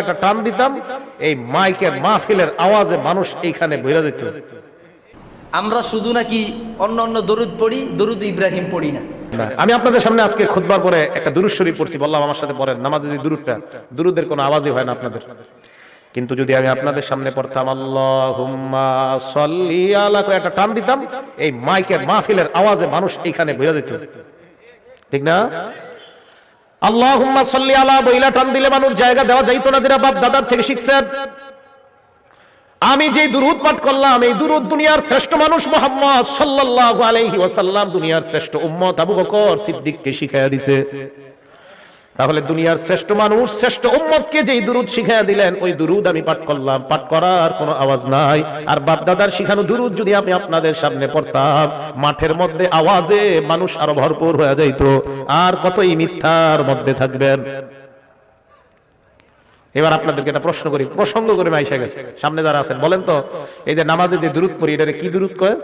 একটা টান দিতাম এই মাইকের মাহফিলের আওয়াজে মানুষ এইখানে বইরা দিত। আমরা শুধু নাকি অন্য অন্য দরুদ পড়ি দরুদ ইব্রাহিম পড়ি না। আমি আপনাদের সামনে আজকে পরে একটা দুরুদ শরীফ পড়ছি বললাম আমার সাথে পড়েন নামাজে যে দুরুদটা দুরুদের কোনো আওয়াজই হয় না আপনাদের। কিন্তু যদি আমি আপনাদের সামনে পড়তাম আল্লাহুম্মা সল্লি আলা করে একটা টান দিতাম এই মাইকের মাহফিলের আওয়াজে মানুষ এইখানে বইরা দিত। ঠিক না? আল্লাহুম্মা সল্লি আলা বইলা টান দিলে মানুষ জায়গা দেওয়া যাইতো না যেটা বাপ দাদার থেকে শিখছেন আমি যে দুরুদ পাঠ করলাম, এই দুরুদ দুনিয়ার শ্রেষ্ঠ মানুষ মোহাম্মদ সাল্লাল্লাহু আলাইহি ওয়াসাল্লাম, দুনিয়ার শ্রেষ্ঠ উম্মত আবু বকর সিদ্দিককে শিখাইয়া দিছে। তাহলে দুনিয়ার শ্রেষ্ঠ মানুষ, শ্রেষ্ঠ উম্মতকে যেই দুরুদ শিখাইয়া দিলেন, ওই দুরুদ আমি পাঠ করলাম। পাঠ করার কোনো আওয়াজ নাই। আর বাপ দাদার শিখানো দুরুদ যদি আমি আপনাদের সামনে পড়তাম, মাঠের মধ্যে আওয়াজে মানুষ আরও ভরপুর হয়ে যাইতো। আর কতই মিথ্যার মধ্যে থাকবেন? এবার আপনাদেরকে একটা প্রশ্ন করি, প্রসঙ্গ করে মাইশা গেছে। সামনে যারা আছেন, বলেন তো, এই যে নামাজে যে দূরত পড়ি এটা কি দূরত কয়?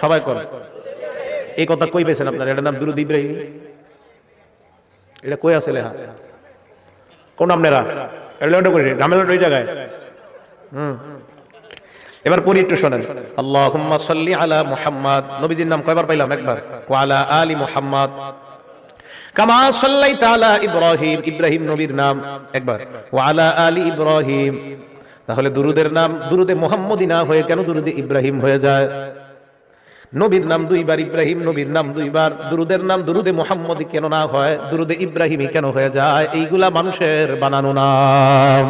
সবাই করে এই কথা কই পেয়েছেন আপনার? এটার নাম দুরুদ ইব্রাহিম। এটা কই আছে লেখা? কোন আপনারা এটা করি নামের ওই জায়গায়। হুম। এবার পড়ি একটু শোনেন। আল্লাহুম্মা সাল্লি আলা মুহাম্মাদ। নবীজির নাম কয়বার পাইলাম? একবার। ওয়া আলা আলি মুহাম্মাদ। কামা সাল্লাইতা আলা ইব্রাহিম। ইব্রাহিম নবীর নাম। একবার। ওয়া আলা আলি ইব্রাহিম। তাহলে দুরুদের নাম দুরুদে মুহাম্মদি না হয়ে কেন দুরুদে ইব্রাহিম হয়ে যায়? নবীর নাম দুইবার ইব্রাহিম, নবীর নাম দুইবার। দুরুদের নাম দুরুদে মোহাম্মদ কেন না হয়, দুরুদে ইব্রাহিমই কেন হয়ে যায়, এইগুলা মানুষের বানানো নাম।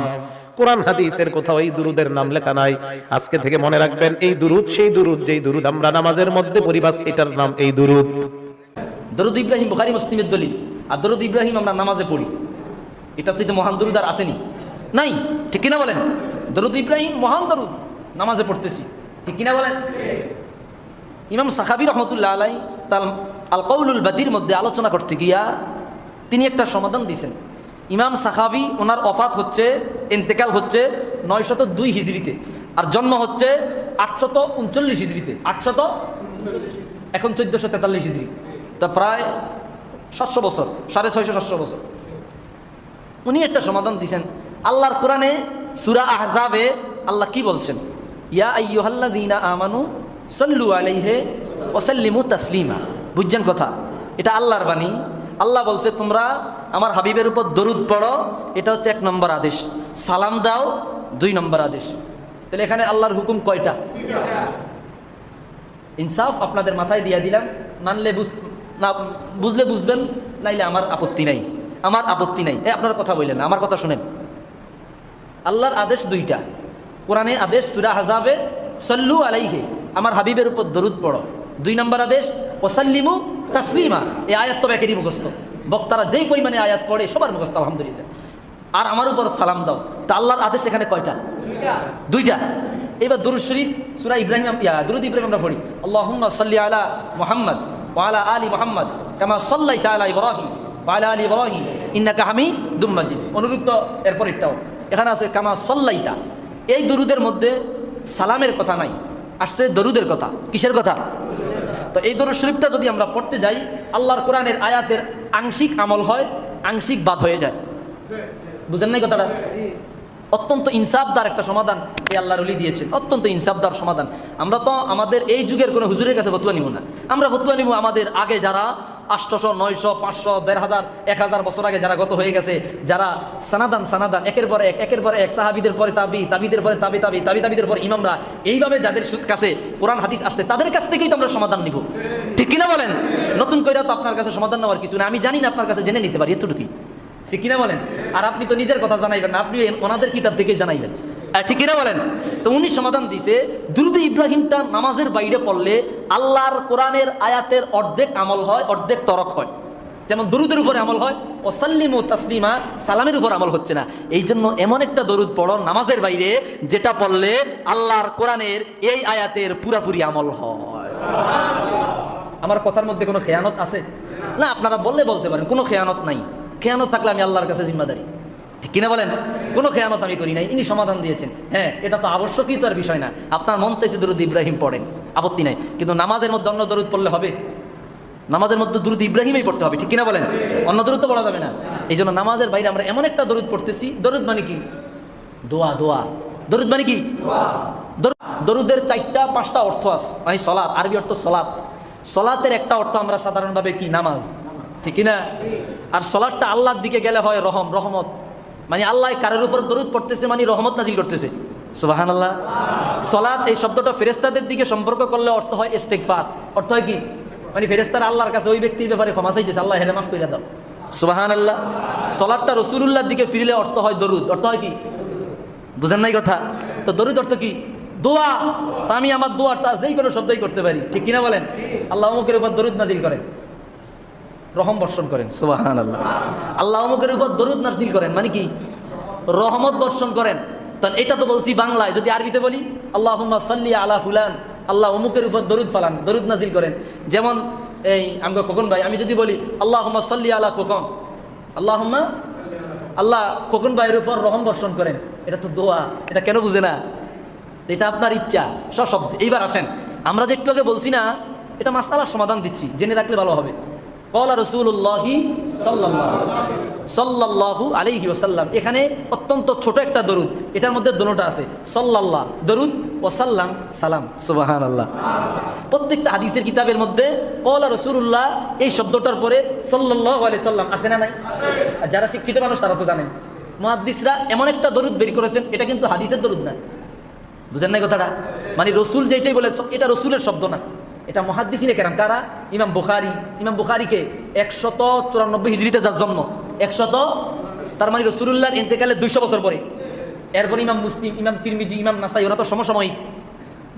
কোরআন, হাদিসের কোথাও এই দুরুদের নাম লেখা নাই। আজকে থেকে মনে রাখবেন, এই দুরুদ, সেই দুরুদ, যেই দুরুদ আমরা নামাজের মধ্যে পরিবাস এটার নাম এই দুরুদ। দরুদ ইব্রাহিম, বুখারি, মুসলিমের দলিল। আর দরুদ ইব্রাহিম আমরা নামাজে পড়ি। এটা তো মহান দরুদ আর আসেনি। নাই, ঠিক কিনা বলেন? দরুদ ইব্রাহিম মহান দরুদ, নামাজে পড়তেছি। ঠিক কিনা বলেন? ইমাম সাহাবি রহমতুল্লাহ আলাই তার আল কৌলুল বাদির মধ্যে আলোচনা করতে গিয়া তিনি একটা সমাধান দিয়েছেন ইমাম সাহাবি ওনার অফাত হচ্ছে, ইন্তেকাল হচ্ছে নয়শত দুই হিজড়িতে আর জন্ম হচ্ছে আটশত উনচল্লিশ হিজড়িতে আটশত এখন চোদ্দশো তেতাল্লিশ হিজড়ি তা প্রায় সাতশো বছর, সাড়ে ছয়শো, সাতশো বছর। উনি একটা সমাধান দিয়েছেন আল্লাহর কোরআনে সুরা আহজাবে আল্লাহ কি বলছেন? ইয়া আইয়ুহাল্লাযীনা আমানু সাল্লু আলাইহি ওয়া সাল্লিমু তাসলিমা। বুঝছেন কথা? এটা আল্লাহর বাণী। আল্লাহ বলছে, তোমরা আমার হাবিবের উপর দরুদ পড়ো। এটা হচ্ছে এক নম্বর আদেশ। সালাম দাও, দুই নম্বর আদেশ। তাহলে এখানে আল্লাহর হুকুম কয়টা? ইনসাফ আপনাদের মাথায় দিয়ে দিলাম। মানলে বুঝ, না, বুঝলে বুঝবেন, নাইলে আমার আপত্তি নাই। আমার আপত্তি নাই। এ, আপনার কথা বললেন আমার কথা শুনেন। আল্লাহর আদেশ দুইটা। কোরআনে আদেশ সুরা হাজাবে সল্লু আলাইহে। আমার হাবিবের উপর দরুদ পড়ো। দুই নম্বর আদেশ ওসাল্লিমু তাসলিমা। এই আয়াত তো একেরই মুখস্থ। বক্তারা যেই পরিমাণে আয়াত পড়ে সবার মুখস্থ আলহামদুলিল্লাহ। আর আমার উপর সালাম দাও। তা আল্লাহর আদেশ এখানে কয়টা? দুইটা। এবার দুরুদ শরীফ সুরা ইব্রাহিম ইয়া দুরুদ ইব্রাহিম আমরা পড়ি। আল্লাহুম্মা সাল্লি আলা মুহাম্মদ ওয়া আলা আলি মুহাম্মদ কামা সাল্লাইতা আলা ইব্রাহিম ওয়া আলা আলি ইব্রাহিম ইন্নাকা হামিদুম মাজিদ। অনুরুদ্ধ এরপর এটাও এখানে আছে কামা সল্লাইতা। এই দুরুদের মধ্যে সালামের কথা নাই। আসছে দরুদের কথা, কিসের কথা? তো এই দরুদ শরীফটা যদি আমরা পড়তে যাই, আল্লাহর কোরআনের আয়াতের আংশিক আমল হয়, আংশিক বাদ হয়ে যায়। বুঝেন নাই কথাটা? অত্যন্ত ইনসাফদার একটা সমাধান এই আল্লাহর অলি দিয়েছেন অত্যন্ত ইনসাফদার সমাধান। আমরা তো আমাদের এই যুগের কোনো হুজুরের কাছে ফতুয়া নিব না। আমরা ফতুয়া নিব আমাদের আগে যারা আটশোশো নয়শো, পাঁচশো, দেড় হাজার, এক হাজার বছর আগে যারা গত হয়ে গেছে, যারা সানাদান সানাদান, একের পরে এক, একের পরে এক, সাহাবিদের পরে তাবি, তাবিদের পরে তাবি তাবি তাবি, তাবিদের পরে ইমামরা, এইভাবে যাদের সুদ কাছে কোরআন, হাদিস আসতে তাদের কাছ থেকেই তো আমরা সমাধান নিব। ঠিক কিনা বলেন? নতুন কইরা তো আপনার কাছে সমাধান নেওয়ার কিছু না আমি জানি না আপনার কাছে জেনে নিতে পারি, এতটুকুই। ঠিক কিনা বলেন? আর আপনি তো নিজের কথা জানাইবেন না, আপনি ওনাদের কিতাব থেকেই জানাইবেন। ঠিক কিনা বলেন? তো উনি সমাধান দিছে দ্রুত ইব্রাহিমটা নামাজের বাইরে পড়লে আল্লাহর কোরআনের আয়াতের অর্ধেক আমল হয় অর্ধেক তরক হয়। যেমন দরুদের উপরে আমল হয় ওসাল্লিম ও তাসলিমা সালামের উপর আমল হচ্ছে না। এই জন্য এমন একটা দরুদ পড়ো নামাজের বাইরে যেটা পড়লে আল্লাহর কোরআনের এই আয়াতের পুরাপুরি আমল হয়। আমার কথার মধ্যে কোনো খেয়ানত আছে? না আপনারা বললে বলতে পারেন কোনো খেয়ানত নাই। খেয়ানত থাকলে আমি আল্লাহর কাছে জিম্মাদারি। ঠিক কিনা বলেন? কোনো খেয়ানত আমি করি নাই, ইনি সমাধান দিয়েছেন। হ্যাঁ এটা তো আবশ্যকই তো আর বিষয় না। আপনার মন চাইছে দরুদ ইব্রাহিম পড়েন, আপত্তি নাই। কিন্তু নামাজের মধ্যে অন্য দরুদ পড়লে হবে? নামাজের মধ্যে দরুদ ইব্রাহিমই পড়তে হবে, ঠিক কিনা বলেন? অন্য দরুদ তো পড়া যাবে না। এই জন্য নামাজের বাইরে আমরা এমন একটা দরুদ পড়তেছি, দরুদ মানে কি? দোয়া দোয়া। দরুদ মানে কি? দরুদ- দরুদের চারটা, পাঁচটা অর্থ আছে মানে সলাৎ, আরবি অর্থ সলাৎ। সলাতের একটা অর্থ আমরা সাধারণভাবে কি? নামাজ। ঠিক কি না আর সলাৎটা আল্লাহর দিকে গেলে হয় রহম, রহমত। মানে আল্লাহ কারের উপর দরুদ পড়তেছে মানে রহমত নাজিল করতেছে। সুবাহান আল্লাহ সলাৎ এই শব্দটা ফেরেস্তাদের দিকে সম্পর্ক করলে অর্থ হয় ইস্তেকফার অর্থ হয় কি? মানে ফেরেস্তার আল্লাহর কাছে ওই ব্যক্তির ব্যাপারে ক্ষমা চাইতেছে। আল্লাহ হেরে মাফ করে দাও। সুবাহান আল্লাহ সলাৎটা রসুলুল্লাহর দিকে ফিরলে অর্থ হয় দরুদ। অর্থ হয় কি? বুঝেন নাই কথা? তো দরুদ অর্থ কি? দোয়া। আমি আমার দোয়াটা যেই কোনো শব্দই করতে পারি। ঠিক কিনা বলেন? আল্লাহ অমুকের উপর দরুদ নাজিল করেন। রহম বর্ষণ করেন সুবাহান আল্লাহ আল্লাহ অমুকের উপর দরুদ নাজিল করেন মানে কি? রহমত বর্ষণ করেন। তাহলে এটা তো বলছি বাংলায়, যদি আরবিতে বলি আল্লাহ সাল্লি আলা ফুলান, আল্লাহ অমুকের উপর দরুদ ফালান, দরুদ নাজিল করেন। যেমন এই আমগো খোকন ভাই, আমি যদি বলি আল্লাহ সাল্লি আলা খোকন আল্লাহ আল্লাহ খোকন ভাইয়ের উপর রহম বর্ষণ করেন। এটা তো দোয়া, এটা কেন বুঝে না? এটা আপনার ইচ্ছা, সশব্দে। এইবার আসেন, আমরা যে একটু আগে বলছি না, এটা মাসালার সমাধান দিচ্ছি, জেনে রাখলে ভালো হবে। কলা রসুল্লাহি সাল্লাল্লাহু আলাইহি ওসাল্লাম এখানে অত্যন্ত ছোট একটা দরুদ। এটার মধ্যে দোনোটা আছে। সাল্লাল্লাহ, দরুদ ওসাল্লাম সালাম। সুবাহান আল্লাহ প্রত্যেকটা হাদিসের কিতাবের মধ্যে কলা রসুল্লাহ এই শব্দটার পরে সাল্লাহ আলি সাল্লাম আছে না নাই? আর যারা শিক্ষিত মানুষ তারা তো জানেন। মহাদ্দিসরা এমন একটা দরুদ বের করেছেন, এটা কিন্তু হাদিসের দরুদ না। বুঝেন না কথাটা? মানে রসুল যেটাই বলে এটা রসুলের শব্দ না। এটা মহাদ্দিসিনে কেরাম, কারা? ইমাম বুখারি। ইমাম বুখারিকে একশত চুরানব্বই হিজড়িতে যার জন্ম। একশত, তার মানে রসুল্লাহর ইন্তেকালে দুইশো বছর পরে। এরপর ইমাম মুসলিম, ইমাম তিরমিজি, ইমাম নাসাই, ওরা তো সমসাময়িক।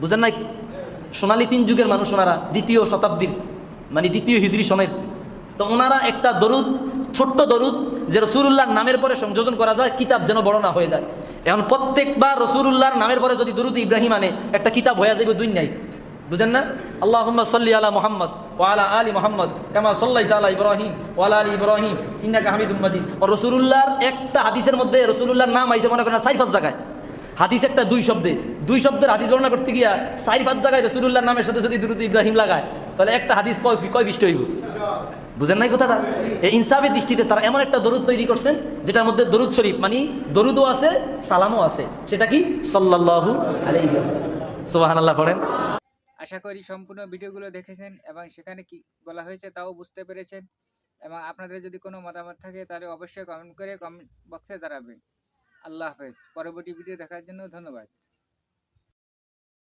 বুঝেন নাই? সোনালী তিন যুগের মানুষ ওনারা, দ্বিতীয় শতাব্দীর মানে দ্বিতীয় হিজড়ি সনের। তো ওনারা একটা দরুদ, ছোট্ট দরুদ, যে রসুল্লাহর নামের পরে সংযোজন করা যায়, কিতাব যেন বড় না হয়ে যায়। এখন প্রত্যেকবার রসুল্লাহর নামের পরে যদি দরুদ ইব্রাহিম আনে, একটা কিতাব হয়ে যাবে দুই নাই বুঝেন না? আল্লাহ সাল্লি আলা মোহাম্মদ ওয়ালা আলী মোহাম্মদ, কামা সাল্লাই তালা ইব্রাহিম ওয়ালা আলী ইব্রাহিম, ইন্নাকা হামিদুম মাজিদ। ও রসুল্লাহর একটা হাদিসের মধ্যে রসুল্লাহর নাম আইসে মনে করেন সাইফাত জায়গায় হাদিস একটা দুই শব্দে। দুই শব্দের হাদিস বর্ণনা করতে গিয়া সাইফাত জায়গায় রসুল্লাহর নামের সাথে যদি দুরুদ ইব্রাহিম লাগায়, তাহলে একটা হাদিস কয় কয় বিষ্ট হইব? বুঝেন নাই কথাটা? এই ইনসাফের দৃষ্টিতে তারা এমন একটা দরুদ তৈরি করছেন, যেটার মধ্যে দরুদ শরীফ মানে দরুদও আছে, সালামও আছে। সেটা কি? সাল্লাল্লাহু আলাইহি সুবহানাল্লাহ, পড়েন। আশা করি সম্পূর্ণ ভিডিওগুলো দেখেছেন এবং সেখানে কি বলা হয়েছে তাও বুঝতে পেরেছেন এবং আপনাদের যদি কোনো মতামত থাকে তাহলে অবশ্যই কমেন্ট করে কমেন্ট বক্সে জানাবেন। আল্লাহ হাফেজ। পরবর্তী ভিডিও দেখার জন্য ধন্যবাদ।